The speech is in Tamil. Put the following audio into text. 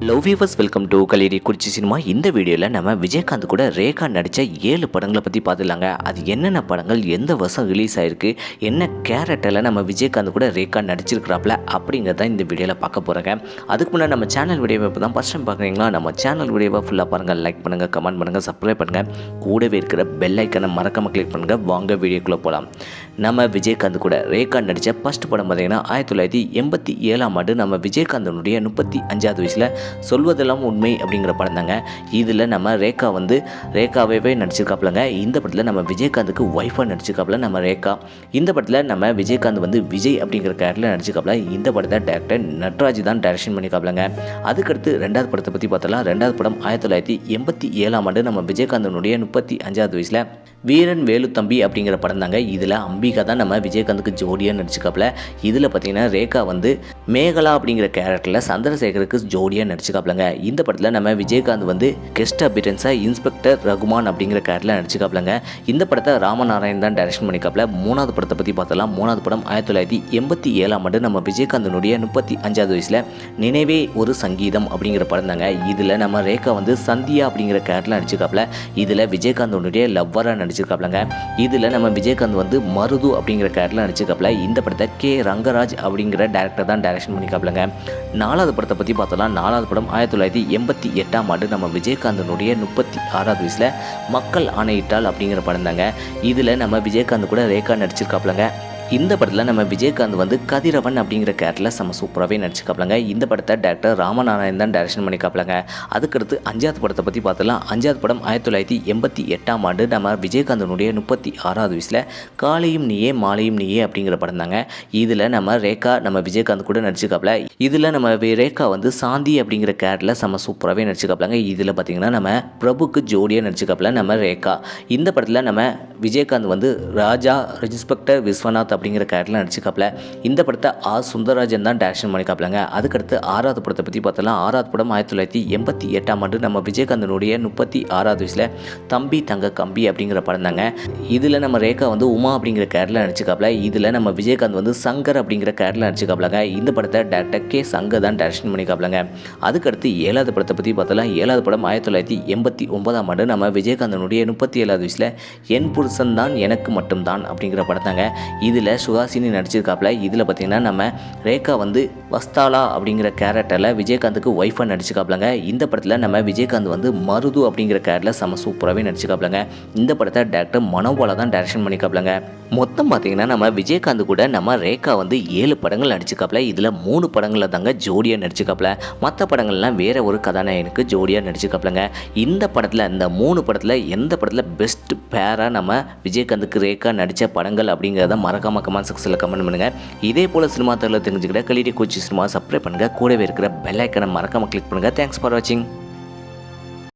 லவ் வியூவர்ஸ் வெல்கம் டு கலிரி குறிச்சி சினிமா இந்த வீடியோவில் நம்ம விஜயகாந்த் கூட ரேகா நடித்த ஏழு படங்களை பற்றி பார்த்துலாங்க அது என்னென்ன படங்கள் எந்த வருஷம் ரிலீஸ் ஆயிருக்கு என்ன கேரக்டரில் நம்ம விஜயகாந்த் கூட ரேகா நடிச்சிருக்கிறாப்ல அப்படிங்கிறத இந்த வீடியோவில் பார்க்க போகிறேங்க அதுக்கு முன்னாடி நம்ம சேனல் வீடியோவை இப்போ தான் ஃபஸ்ட் டைம் பார்க்குறீங்களா? நம்ம சேனல் வீடியோவை ஃபுல்லாக பாருங்கள் லைக் பண்ணுங்கள் கமெண்ட் பண்ணுங்கள் சப்ஸ்கிரைப் பண்ணுங்கள் கூடவே இருக்கிற பெல் ஐக்கனை மறக்காமல் கிளிக் பண்ணுங்கள் வாங்க வீடியோக்குள்ளே போகலாம் நம்ம விஜயகாந்த் கூட ரேகா நடித்த ஃபஸ்ட் படம் பார்த்தீங்கன்னா ஆயிரத்தி தொள்ளாயிரத்தி எண்பத்தி ஏழாம் ஆண்டு நம்ம விஜயகாந்தனுடைய முப்பத்தி அஞ்சாவது வயசில் சொல்வதெல்லாம் உண்மை அப்படிங்கிற படம் தாங்க. இதில் நம்ம ரேகா வந்து ரேகாவே நடிச்சிருக்காப்புலங்க இந்த படத்தில் நம்ம விஜயகாந்துக்கு ஒய்ஃபாக நடிச்சிருக்காப்புல நம்ம ரேகா. இந்த படத்தில் நம்ம விஜயகாந்த் வந்து விஜய் அப்படிங்கிற கேரக்டரில் நடிச்சிருக்காப்புல இந்த படத்தை டேரக்டர் நட்ராஜ் தான் டைரக்ஷன் பண்ணிக்காப்புலங்க அதுக்கடுத்து ரெண்டாவது படத்தை பற்றி பார்த்தலாம் ரெண்டாவது படம் ஆயிரத்தி தொள்ளாயிரத்தி எண்பத்தி ஏழாம் ஆண்டு நம்ம விஜயகாந்தனுடைய முப்பத்தி அஞ்சாவது வயசில் வீரன் வேலு தம்பி அப்படிங்கிற படம் தாங்க இதில் அம்பிகா தான் நம்ம விஜயகாந்துக்கு ஜோடியாக நடிச்சிருக்காப்புல இதில் பார்த்தீங்கன்னா ரேகா வந்து மேகலா அப்படிங்கிற கேரக்டரில் சந்திரசேகருக்கு ஜோடியாக நடிச்சிருக்காப்புலங்க இந்த படத்தில் நம்ம விஜயகாந்த் வந்து கெஸ்ட் அபிரன்ஸாக இன்ஸ்பெக்டர் ரகுமான் அப்படிங்கிற கேரக்டரில் நடிச்சிருக்காப்புலங்க இந்த படத்தை ராமநாராயண் தான் டைரக்ஷன் பண்ணிக்காப்புல மூணாவது படத்தை பற்றி பார்த்தலாம் மூணாவது படம் ஆயிரத்தி தொள்ளாயிரத்தி எண்பத்தி ஏழாம் ஆண்டு நம்ம விஜயகாந்தனுடைய முப்பத்தி அஞ்சாவது வயசில் நினைவே ஒரு சங்கீதம் அப்படிங்கிற படம் தாங்க இதில் நம்ம ரேகா வந்து சந்தியா அப்படிங்கிற கேரக்டரில் நடிச்சிருக்காப்புல இதில் விஜயகாந்தனுடைய லவ்வராக நடிச்சிருக்காப்புலங்க இதில் நம்ம விஜயகாந்த் வந்து மருது அப்படிங்கிற கேரக்டரில் நடிச்சிருக்காப்புல இந்த படத்தை கே ரங்கராஜ் அப்படிங்கிற டேரக்டர் தான் கலெக்ஷன் பண்ணிக்காப்புலங்க நாலாவது படத்தை பற்றி பார்த்தோம்னா நாலாவது படம் ஆயிரத்தி தொள்ளாயிரத்தி எண்பத்தி எட்டாம் ஆண்டு நம்ம விஜயகாந்தனுடைய முப்பத்தி ஆறாவது வயசில் மக்கள் ஆணையிட்டால் அப்படிங்கிற படம் தாங்க இதில் நம்ம விஜயகாந்த் கூட ரேகா நடிச்சிருக்காப்புலங்க இந்த படத்தில் நம்ம விஜயகாந்த் வந்து கதிரவன் அப்படிங்கிற கேரக்டரில் செம்ம சூப்பராகவே நடிச்சிருக்காப்லங்க. இந்த படத்தை டேரக்டர் ராமநாராயண் தான் டைரக்ஷன் பண்ணிக்காப்லங்க அதுக்கடுத்து அஞ்சாவது படத்தை பற்றி பார்த்தலாம் அஞ்சாவது படம் ஆயிரத்தி தொள்ளாயிரத்தி எண்பத்தி எட்டாம் ஆண்டு நம்ம விஜயகாந்தனுடைய முப்பத்தி ஆறாவது வயசில் காலையும் நீயே மாலையும் நீயே அப்படிங்கிற படம் தாங்க. இதில் நம்ம ரேகா நம்ம விஜயகாந்த் கூட நடிச்சிருக்காப்ல. இதில் நம்ம ரேகா வந்து சாந்தி அப்படிங்கிற கேரக்டரில் செம்ம சூப்பராகவே நடிச்சிருக்காப்லங்க. இதில் பார்த்தீங்கன்னா நம்ம பிரபுக்கு ஜோடியாக நடிச்சிருக்காப்ல நம்ம ரேகா. இந்த படத்தில் நம்ம விஜயகாந்த் வந்து ராஜா இன்ஸ்பெக்டர் விஸ்வநாத் அப்படிங்கிற கேரக்டரில் நடிச்சிருக்காப்ல. இந்த படத்தை ஆ. சுந்தரராஜன் தான் டேரக்ஷன் பண்ணிக்காப்பிலங்க அதுக்கடுத்து ஆறாவது படத்தை பற்றி பார்த்தலாம் ஆறாவது படம் ஆயிரத்தி தொள்ளாயிரத்தி எண்பத்தி எட்டாம் ஆண்டு நம்ம விஜயகாந்தனுடைய முப்பத்தி ஆறாவது வயசில் தம்பி தங்க கம்பி அப்படிங்கிற படம் தாங்க. இதில் நம்ம ரேகா வந்து உமா அப்படிங்கிற கேரக்டரில் நடிச்சிருக்காப்ல. இதில் நம்ம விஜயகாந்த் வந்து சங்கர் அப்படிங்கிற கேரக்டரில் நடிச்சிருக்காப்லங்க. இந்த படத்தை டேரக்டர் கே. சங்கர் தான் டேரக்ஷன் பண்ணிக்காப்லங்க அதுக்கடுத்து ஏழாவது படத்தை பற்றி பார்த்தலாம் ஏழாவது படம் ஆயிரத்தி தொள்ளாயிரத்தி எண்பத்தி ஒன்பதாம் ஆண்டு நம்ம விஜயகாந்தனுடைய முப்பத்தி ஏழாவது வயசில் என் புருஷன் தான் எனக்கு மட்டும்தான் அப்படிங்கிற படம் தாங்க சுஹாசினி நடிச்சிருக்காப்ல. இதில் பார்த்தீங்கன்னா நம்ம ரேகா வந்து வஸ்தாலா அப்படிங்கிற கேரக்டரில் விஜயகாந்துக்கு ஒய்ஃபாக நடிச்சிருக்காப்லங்க. இந்த படத்தில் நம்ம விஜயகாந்த் வந்து மருது அப்படிங்கிற கேரக்டரில் செம சூப்பராகவே நடிச்சிருக்காப்லங்க. இந்த படத்தை டேரக்டர் மனோபாலா தான் டேரக்ஷன் பண்ணிக்காப்லங்க மொத்தம் பார்த்தீங்கன்னா நம்ம விஜயகாந்த் கூட நம்ம ரேகா வந்து ஏழு படங்கள் நடிச்சிருக்காப்ல. இதில் மூணு படங்களில் தாங்க ஜோடியாக நடிச்சிருக்காப்ல. மற்ற படங்கள்லாம் வேற ஒரு கதாநாயகனுக்கு ஜோடியாக நடிச்சிருக்காப்லங்க. இந்த படத்தில் இந்த மூணு படத்தில் எந்த படத்தில் பெஸ்ட் பேராக நம்ம விஜயகாந்துக்கு ரேகா நடித்த படங்கள் அப்படிங்கிறத மறக்காம கமெண்ட் செக்ஷனில் கமெண்ட் பண்ணுங்கள் இதே போல் சினிமா தகவலை தெரிஞ்சுக்கிட்ட கலிடி கோச்சி சினிமா சப்ஸ்கிரைப் பண்ணுங்கள் கூடவே இருக்கிற பெல் ஐக்கனை மறக்காமல் கிளிக் பண்ணுங்கள் தேங்க்ஸ் ஃபார் வாட்சிங்